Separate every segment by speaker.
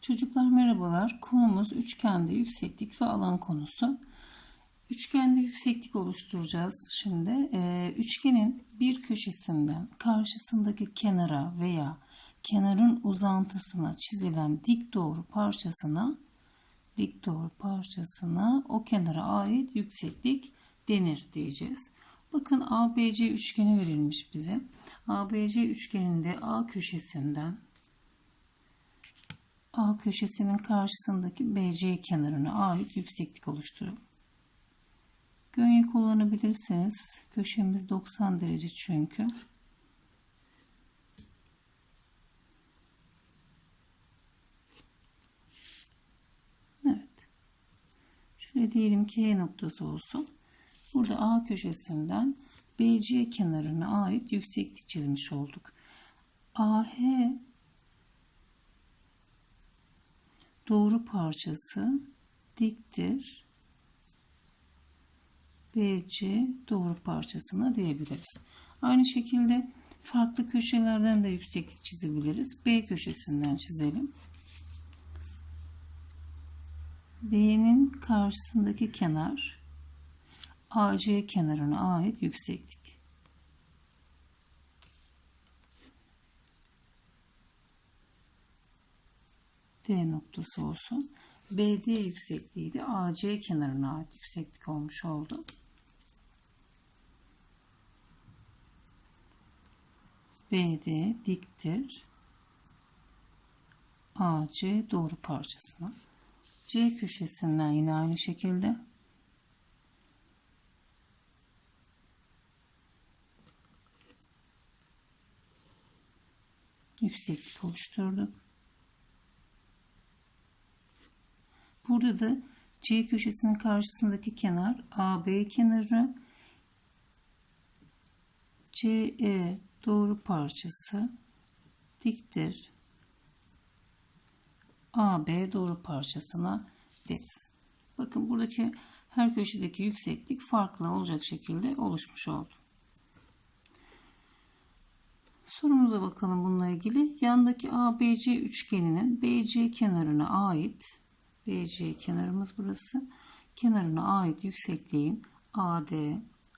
Speaker 1: Çocuklar merhabalar. Konumuz üçgende yükseklik ve alan konusu. Üçgende yükseklik oluşturacağız şimdi. Ee, üçgenin bir köşesinden karşısındaki kenara veya kenarın uzantısına çizilen dik doğru parçasına dik doğru parçasına o kenara ait yükseklik denir diyeceğiz. Bakın ABC üçgeni verilmiş bize. ABC üçgeninde A köşesinden A köşesinin karşısındaki BC kenarına ait yükseklik oluşturalım. Gönye kullanabilirsiniz. Köşemiz 90 derece çünkü. Evet. Şuraya diyelim ki E noktası olsun. Burada A köşesinden BC kenarına ait yükseklik çizmiş olduk. AH doğru parçası diktir. BC doğru parçasına diyebiliriz. Aynı şekilde farklı köşelerden de yükseklik çizebiliriz. B köşesinden çizelim. B'nin karşısındaki kenar AC kenarına ait yükseklik. D noktası olsun. BD yüksekliği de AC kenarına ait yükseklik olmuş oldu. BD diktir. AC doğru parçasına. C köşesinden yine aynı şekilde yükseklik oluşturduk. Burada da C köşesinin karşısındaki kenar AB kenarı CE doğru parçası diktir. AB doğru parçasına deriz. Bakın buradaki her köşedeki yükseklik farklı olacak şekilde oluşmuş oldu. Sorumuza bakalım bununla ilgili. Yandaki ABC üçgeninin BC kenarına ait BC kenarımız burası. Kenarına ait yüksekliğin AD,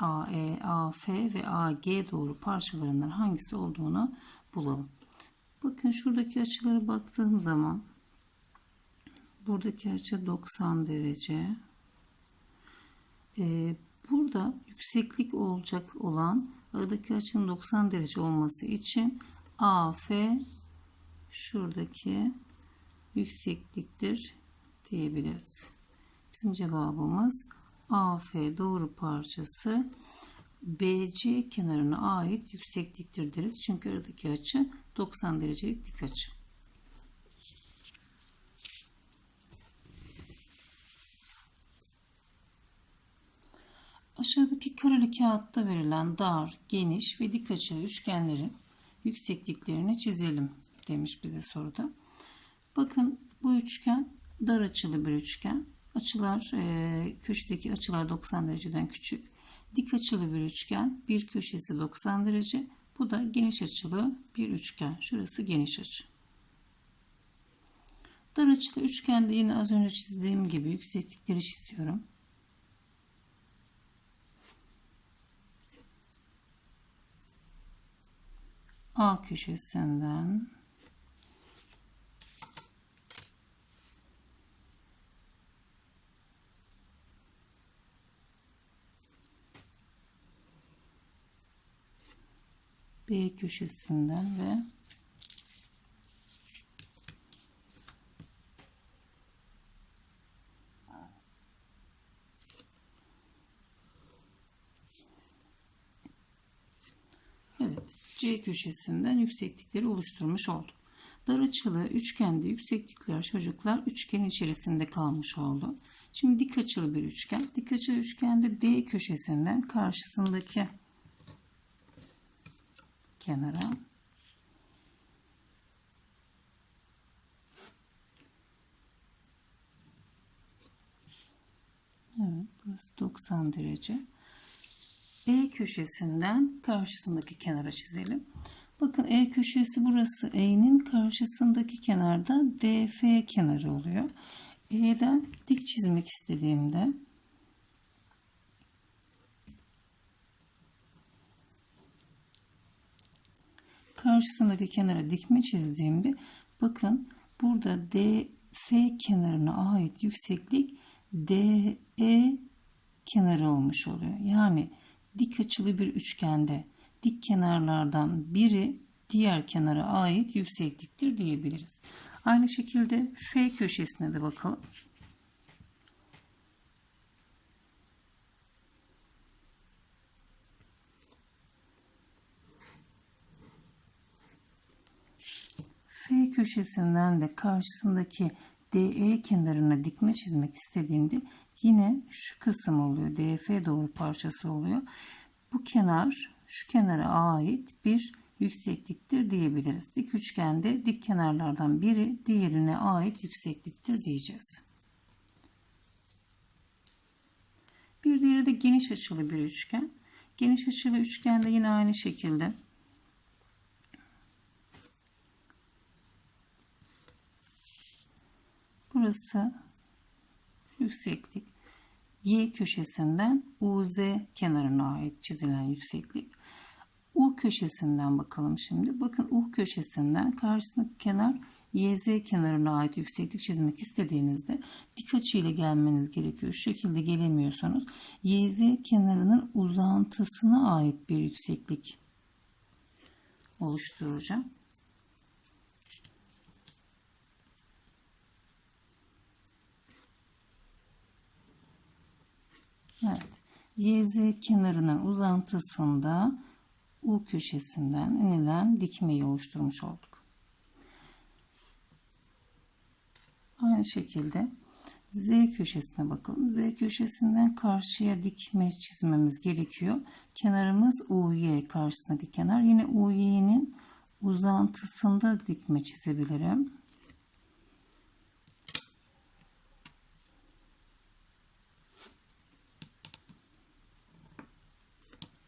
Speaker 1: AE, AF ve AG doğru parçalarından hangisi olduğunu bulalım. Bakın şuradaki açılara baktığım zaman buradaki açı 90 derece. Ee, burada yükseklik olacak olan aradaki açının 90 derece olması için AF şuradaki yüksekliktir diyebiliriz. Bizim cevabımız AF doğru parçası BC kenarına ait yüksekliktir deriz. Çünkü aradaki açı 90 derecelik dik açı. Aşağıdaki kareli kağıtta verilen dar, geniş ve dik açılı üçgenlerin yüksekliklerini çizelim demiş bize soruda. Bakın bu üçgen dar açılı bir üçgen. Açılar e, köşedeki açılar 90 dereceden küçük. Dik açılı bir üçgen. Bir köşesi 90 derece. Bu da geniş açılı bir üçgen. Şurası geniş açı. Dar açılı üçgende yine az önce çizdiğim gibi yükseklikleri çiziyorum. A köşesinden B köşesinden ve Evet, C köşesinden yükseklikleri oluşturmuş olduk. Dar açılı üçgende yükseklikler çocuklar üçgen içerisinde kalmış oldu. Şimdi dik açılı bir üçgen. Dik açılı üçgende D köşesinden karşısındaki kenara. Evet, burası 90 derece. E köşesinden karşısındaki kenara çizelim. Bakın E köşesi burası. E'nin karşısındaki kenarda DF kenarı oluyor. E'den dik çizmek istediğimde karşısındaki kenara dikme çizdiğimde bakın burada DF kenarına ait yükseklik DE kenarı olmuş oluyor. Yani dik açılı bir üçgende dik kenarlardan biri diğer kenara ait yüksekliktir diyebiliriz. Aynı şekilde F köşesine de bakalım. F köşesinden de karşısındaki DE kenarına dikme çizmek istediğimde yine şu kısım oluyor. DF doğru parçası oluyor. Bu kenar şu kenara ait bir yüksekliktir diyebiliriz. Dik üçgende dik kenarlardan biri diğerine ait yüksekliktir diyeceğiz. Bir diğeri de geniş açılı bir üçgen. Geniş açılı üçgende yine aynı şekilde Burası yükseklik. Y köşesinden UZ kenarına ait çizilen yükseklik. U köşesinden bakalım şimdi. Bakın U köşesinden karşısındaki kenar YZ kenarına ait yükseklik çizmek istediğinizde dik açı ile gelmeniz gerekiyor. Şu şekilde gelemiyorsanız YZ kenarının uzantısına ait bir yükseklik oluşturacağım. Evet. YZ kenarının uzantısında U köşesinden inilen dikmeyi oluşturmuş olduk. Aynı şekilde Z köşesine bakalım. Z köşesinden karşıya dikme çizmemiz gerekiyor. Kenarımız UY karşısındaki kenar. Yine UY'nin uzantısında dikme çizebilirim.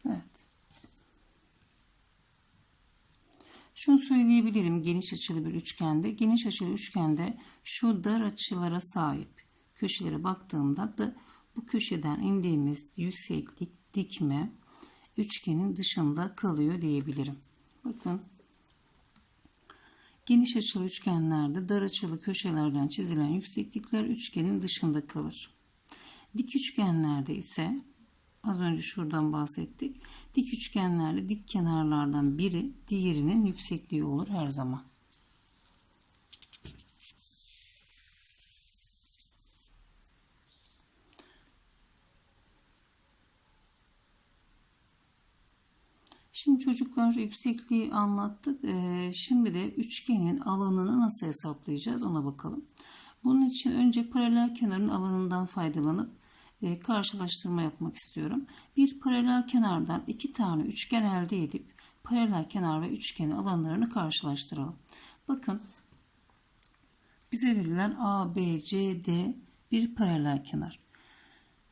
Speaker 1: Evet. Şunu söyleyebilirim geniş açılı bir üçgende. Geniş açılı üçgende şu dar açılara sahip köşelere baktığımda da bu köşeden indiğimiz yükseklik dikme üçgenin dışında kalıyor diyebilirim. Bakın geniş açılı üçgenlerde dar açılı köşelerden çizilen yükseklikler üçgenin dışında kalır. Dik üçgenlerde ise Az önce şuradan bahsettik. Dik üçgenlerde dik kenarlardan biri diğerinin yüksekliği olur her zaman. Şimdi çocuklar yüksekliği anlattık. Ee, şimdi de üçgenin alanını nasıl hesaplayacağız ona bakalım. Bunun için önce paralel kenarın alanından faydalanıp e, karşılaştırma yapmak istiyorum. Bir paralel kenardan iki tane üçgen elde edip paralel kenar ve üçgenin alanlarını karşılaştıralım. Bakın bize verilen A, bir paralel kenar.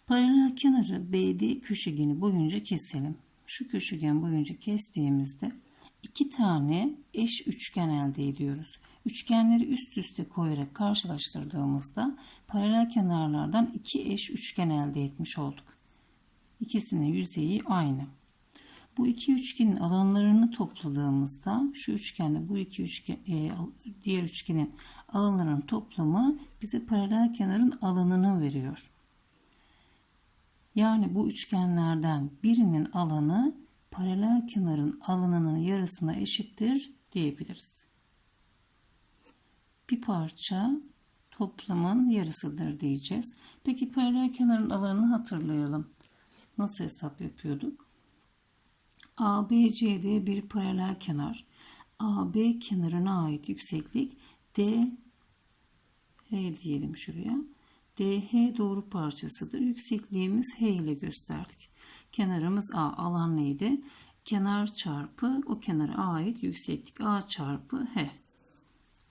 Speaker 1: Paralel kenarı BD köşegeni boyunca keselim. Şu köşegen boyunca kestiğimizde iki tane eş üçgen elde ediyoruz. Üçgenleri üst üste koyarak karşılaştırdığımızda paralel kenarlardan iki eş üçgen elde etmiş olduk. İkisinin yüzeyi aynı. Bu iki üçgenin alanlarını topladığımızda şu üçgenle bu iki üçgen e, diğer üçgenin alanlarının toplamı bize paralel kenarın alanını veriyor. Yani bu üçgenlerden birinin alanı paralel kenarın alanının yarısına eşittir diyebiliriz bir parça toplamın yarısıdır diyeceğiz. Peki paralel kenarın alanını hatırlayalım. Nasıl hesap yapıyorduk? ABCD bir paralel kenar. AB kenarına ait yükseklik D H diyelim şuraya. DH doğru parçasıdır. Yüksekliğimiz H ile gösterdik. Kenarımız A. Alan neydi? Kenar çarpı o kenara ait yükseklik A çarpı H.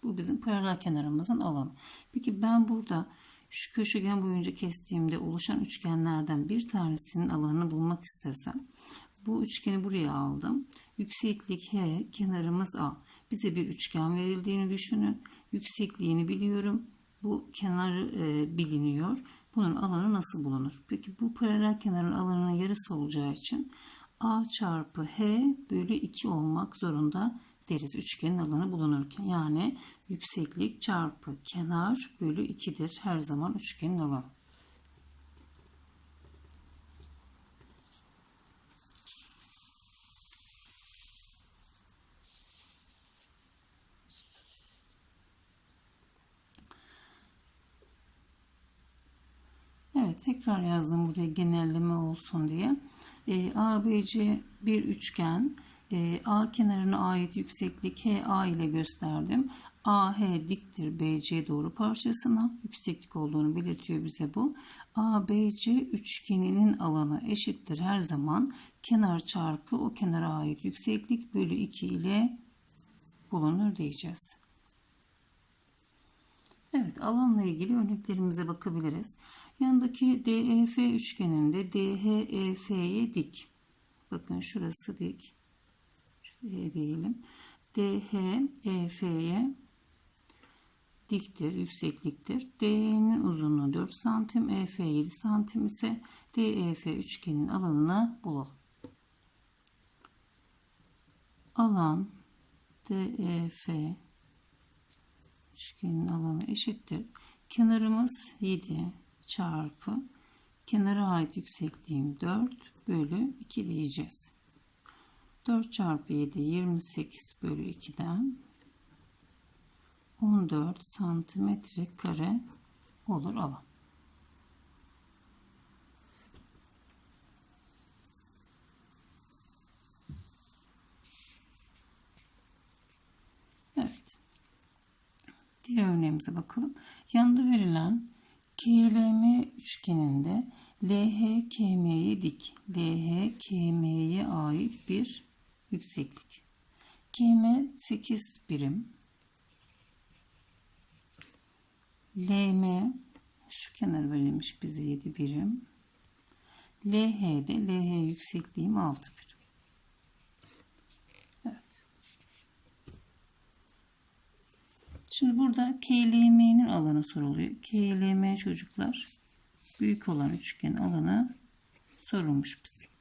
Speaker 1: Bu bizim paralel kenarımızın alanı. Peki ben burada şu köşegen boyunca kestiğimde oluşan üçgenlerden bir tanesinin alanını bulmak istesem Bu üçgeni buraya aldım. Yükseklik H, kenarımız A. Bize bir üçgen verildiğini düşünün. Yüksekliğini biliyorum. Bu kenarı e, biliniyor. Bunun alanı nasıl bulunur? Peki bu paralel kenarın alanının yarısı olacağı için A çarpı H bölü 2 olmak zorunda deriz üçgenin alanı bulunurken. Yani yükseklik çarpı kenar bölü 2'dir her zaman üçgenin alanı. Evet tekrar yazdım buraya genelleme olsun diye. E, ABC bir üçgen. E, A kenarına ait yükseklik HA ile gösterdim. AH diktir BC doğru parçasına. Yükseklik olduğunu belirtiyor bize bu. ABC üçgeninin alanı eşittir her zaman kenar çarpı o kenara ait yükseklik bölü 2 ile bulunur diyeceğiz. Evet alanla ilgili örneklerimize bakabiliriz. Yanındaki DEF üçgeninde DHEF'ye dik. Bakın şurası dik. Şuraya diyelim. DHEF'ye diktir, yüksekliktir. DE'nin uzunluğu 4 santim, EF 7 santim ise DEF üçgenin alanını bulalım. Alan DEF üçgenin alanı eşittir. Kenarımız 7 çarpı kenara ait yüksekliğim 4 bölü 2 diyeceğiz. 4 çarpı 7 28 bölü 2'den 14 santimetre kare olur alan. Evet. Diğer örneğimize bakalım. Yanında verilen KLM üçgeninde LH KM'ye dik. LH KM'ye ait bir yükseklik. KM 8 birim. LM şu kenar verilmiş bize 7 birim. LH'de LH yüksekliğim 6 birim. Evet. Şimdi burada KLM'nin alanı soruluyor. KLM çocuklar büyük olan üçgen alanı sorulmuş bize.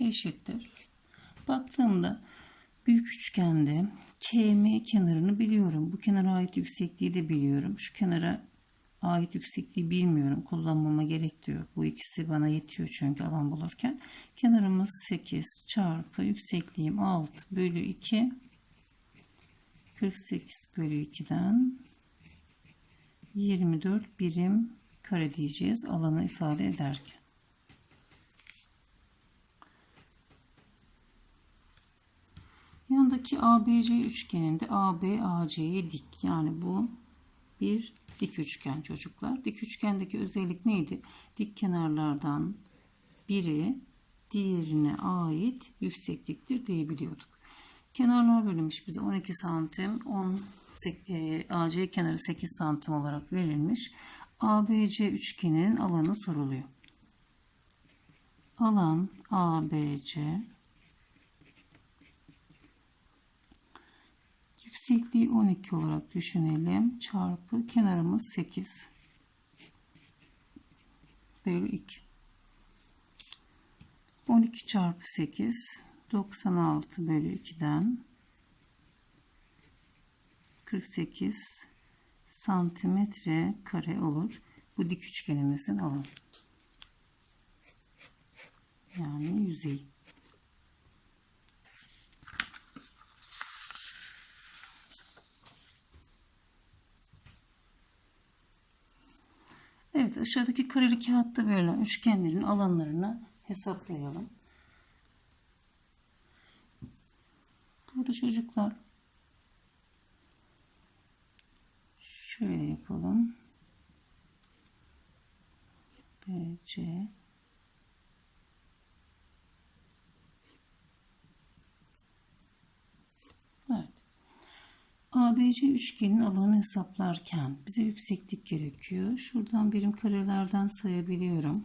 Speaker 1: Eşittir. Baktığımda büyük üçgende KM kenarını biliyorum. Bu kenara ait yüksekliği de biliyorum. Şu kenara ait yüksekliği bilmiyorum. Kullanmama gerek diyor. Bu ikisi bana yetiyor çünkü alan bulurken. Kenarımız 8 çarpı yüksekliğim 6 bölü 2 48 bölü 2'den 24 birim kare diyeceğiz alanı ifade ederken. Yanındaki ABC üçgeninde AB AC'ye dik. Yani bu bir dik üçgen çocuklar. Dik üçgendeki özellik neydi? Dik kenarlardan biri diğerine ait yüksekliktir diyebiliyorduk. Kenarlar bölünmüş bize 12 santim 10 e, AC kenarı 8 santim olarak verilmiş. ABC üçgeninin alanı soruluyor. Alan ABC Yüksekliği 12 olarak düşünelim. Çarpı kenarımız 8 bölü 2. 12 çarpı 8 96 bölü 2'den 48 santimetre kare olur. Bu dik üçgenimizin alanı. Yani yüzey. Evet aşağıdaki kareli kağıtta verilen üçgenlerin alanlarını hesaplayalım. Burada çocuklar şöyle yapalım. B, C, Evet. ABC üçgenin alanı hesaplarken bize yükseklik gerekiyor. Şuradan birim karelerden sayabiliyorum.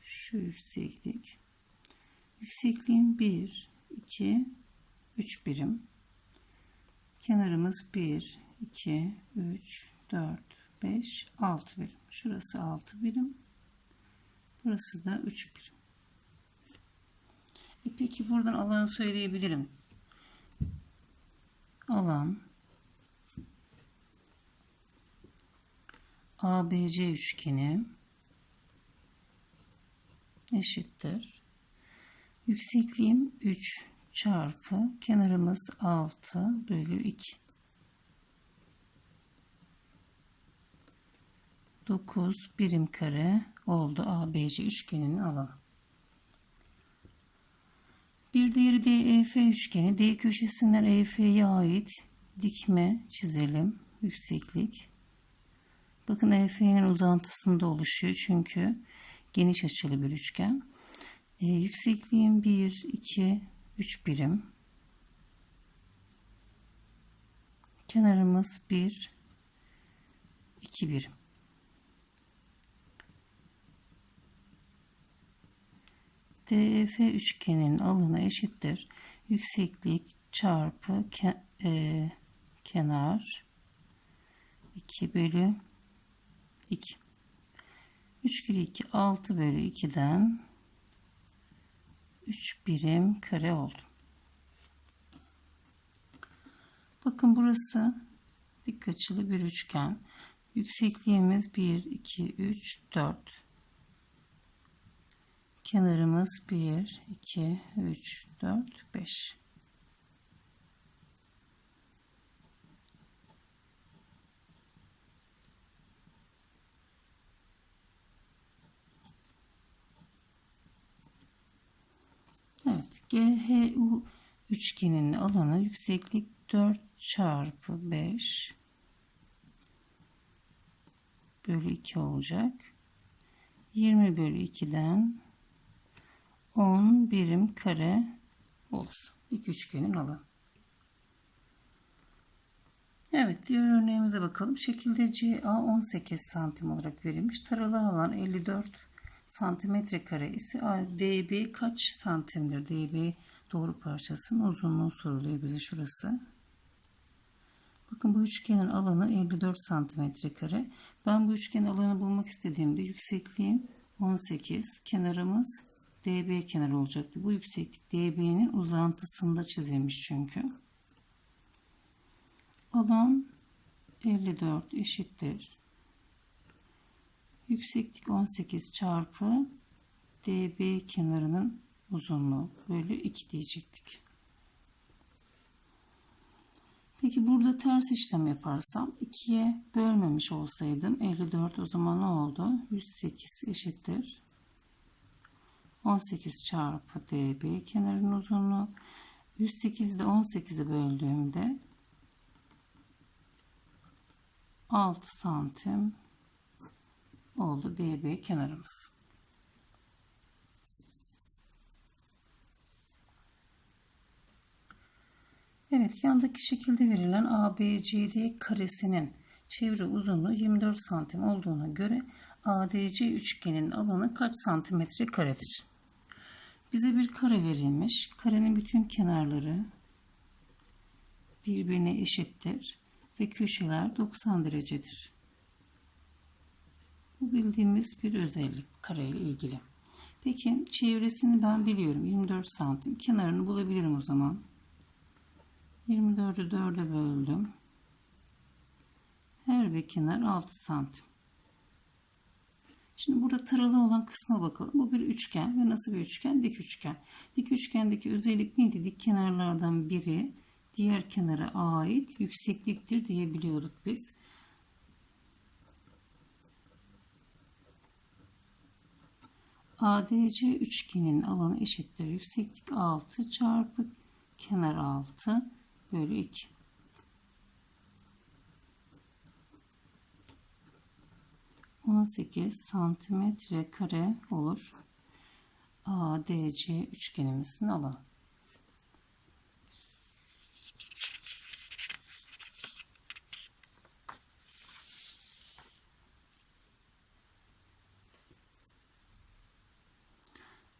Speaker 1: Şu yükseklik. Yüksekliğim 1, 2, 3 birim. Kenarımız 1, 2, 3, 4, 5, 6 birim. Şurası 6 birim. Burası da 3 birim. Peki buradan alanı söyleyebilirim. Alan ABC üçgeni eşittir. Yüksekliğim 3 çarpı kenarımız 6 bölü 2. 9 birim kare oldu ABC üçgeninin alanı. Bir diğeri DEF üçgeni. D köşesinden EF'ye ait dikme çizelim. Yükseklik. Bakın EF'nin uzantısında oluşuyor çünkü geniş açılı bir üçgen. E, yüksekliğim 1, 2, 3 birim. Kenarımız 1, 2 birim. DEF üçgenin alanı eşittir. Yükseklik çarpı ke, e, kenar 2 bölü 2. 3 kere 2 6 bölü 2'den 3 birim kare oldu. Bakın burası dik açılı bir üçgen. Yüksekliğimiz 1, 2, 3, 4. Kenarımız 1, 2, 3, 4, 5. Evet, GHU üçgeninin alanı yükseklik 4 çarpı 5 bölü 2 olacak. 20 bölü 2'den 10 birim kare olur. İki üçgenin alanı. Evet diğer örneğimize bakalım. Şekilde CA 18 santim olarak verilmiş. Taralı alan 54 santimetre kare ise DB kaç santimdir? DB doğru parçasının uzunluğu soruluyor bize şurası. Bakın bu üçgenin alanı 54 santimetre kare. Ben bu üçgenin alanı bulmak istediğimde yüksekliğim 18, kenarımız DB kenarı olacaktı. Bu yükseklik DB'nin uzantısında çizilmiş çünkü. Alan 54 eşittir. Yükseklik 18 çarpı DB kenarının uzunluğu bölü 2 diyecektik. Peki burada ters işlem yaparsam 2'ye bölmemiş olsaydım 54 o zaman ne oldu? 108 eşittir. 18 çarpı DB kenarının uzunluğu 108'i de 18'e böldüğümde 6 santim oldu DB kenarımız. Evet yandaki şekilde verilen ABCD karesinin çevre uzunluğu 24 santim olduğuna göre ADC üçgenin alanı kaç santimetre karedir? Bize bir kare verilmiş. Karenin bütün kenarları birbirine eşittir ve köşeler 90 derecedir. Bu bildiğimiz bir özellik kare ile ilgili. Peki çevresini ben biliyorum 24 santim. Kenarını bulabilirim o zaman. 24'ü 4'e böldüm. Her bir kenar 6 santim. Şimdi burada taralı olan kısma bakalım. Bu bir üçgen ve nasıl bir üçgen? Dik üçgen. Dik üçgendeki özellik neydi? Dik kenarlardan biri diğer kenara ait yüksekliktir diyebiliyorduk biz. ADC üçgenin alanı eşittir. Yükseklik 6 çarpı kenar 6 bölü 2. 18 santimetre kare olur. ADC üçgenimizin alanı.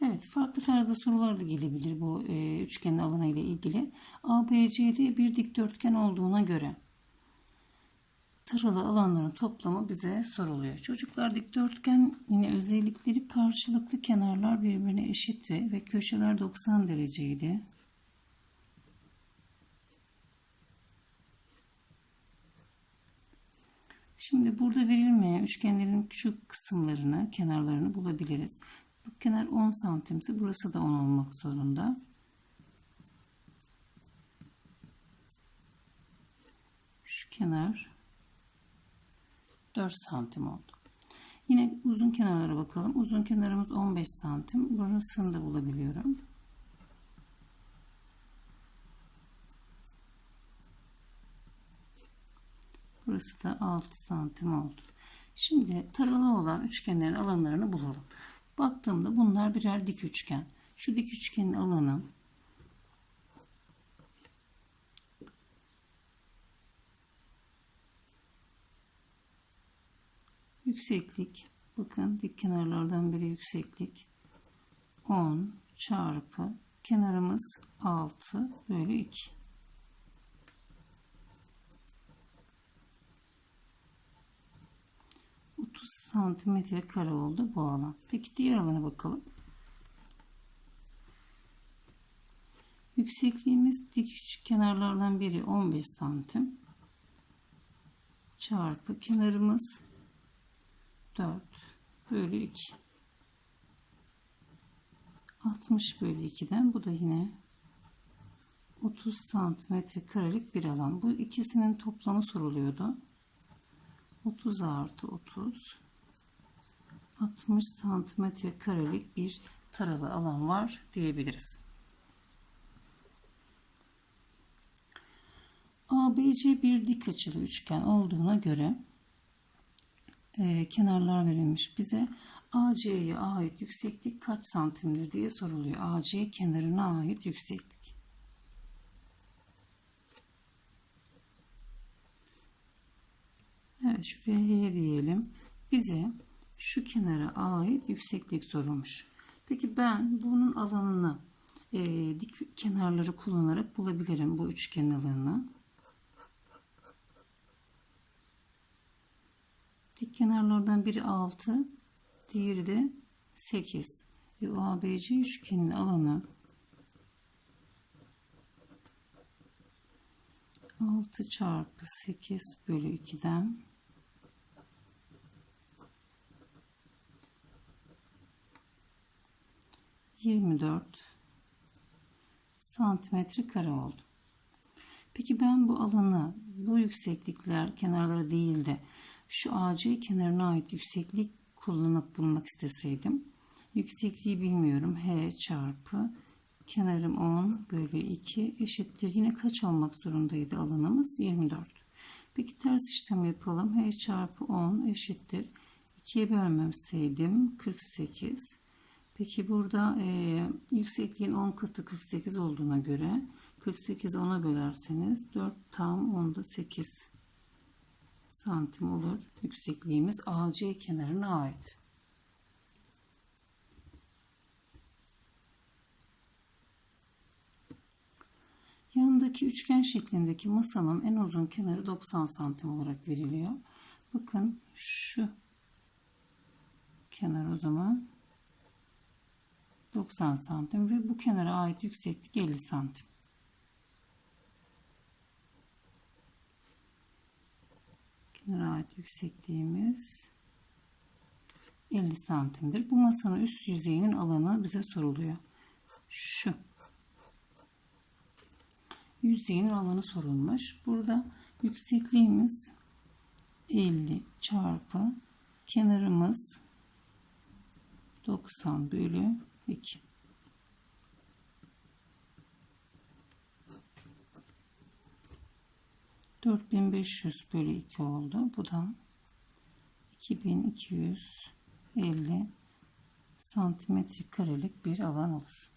Speaker 1: Evet, farklı tarzda sorular da gelebilir bu e, üçgenin alanı ile ilgili. ABCD bir dikdörtgen olduğuna göre taralı alanların toplamı bize soruluyor. Çocuklar dikdörtgen yine özellikleri karşılıklı kenarlar birbirine eşitti ve köşeler 90 dereceydi. Şimdi burada verilmeyen üçgenlerin şu kısımlarını, kenarlarını bulabiliriz. Bu kenar 10 santimse burası da 10 olmak zorunda. Şu kenar 4 santim oldu. Yine uzun kenarlara bakalım. Uzun kenarımız 15 santim. Burasını da bulabiliyorum. Burası da 6 santim oldu. Şimdi taralı olan üçgenlerin alanlarını bulalım. Baktığımda bunlar birer dik üçgen. Şu dik üçgenin alanı yükseklik bakın dik kenarlardan biri yükseklik 10 çarpı kenarımız 6 bölü 2 30 santimetre kare oldu bu alan. Peki diğer alana bakalım. Yüksekliğimiz dik kenarlardan biri 15 santim çarpı kenarımız 4 bölü 2 60 bölü 2'den bu da yine 30 santimetre karelik bir alan. Bu ikisinin toplamı soruluyordu. 30 artı 30 60 santimetre karelik bir taralı alan var diyebiliriz. ABC bir dik açılı üçgen olduğuna göre e, kenarlar verilmiş bize. AC'ye ait yükseklik kaç santimdir diye soruluyor. AC kenarına ait yükseklik. Evet şuraya H diyelim. Bize şu kenara ait yükseklik sorulmuş. Peki ben bunun alanını e, dik kenarları kullanarak bulabilirim bu üçgen alanını. Dik kenarlardan biri 6, diğeri de 8. E, ABC üçgenin alanı 6 çarpı 8 bölü 2'den 24 santimetre kare oldu. Peki ben bu alanı bu yükseklikler kenarları değil de şu AC kenarına ait yükseklik kullanıp bulmak isteseydim yüksekliği bilmiyorum H çarpı kenarım 10 bölü 2 eşittir. Yine kaç olmak zorundaydı alanımız? 24 peki ters işlem yapalım. H çarpı 10 eşittir. 2'ye bölmemseydim 48 Peki burada e, yüksekliğin 10 katı 48 olduğuna göre 48 10'a bölerseniz 4 tam 10'da 8 santim olur. Yüksekliğimiz AC kenarına ait. Yanındaki üçgen şeklindeki masanın en uzun kenarı 90 santim olarak veriliyor. Bakın şu kenar o zaman 90 santim ve bu kenara ait yükseklik 50 santim. Kenara ait yüksekliğimiz 50 santimdir. Bu masanın üst yüzeyinin alanı bize soruluyor. Şu. Yüzeyin alanı sorulmuş. Burada yüksekliğimiz 50 çarpı kenarımız 90 bölü 2. Dört bin beş yüz bölü iki oldu. Bu da iki bin iki yüz elli santimetre karelik bir alan olur.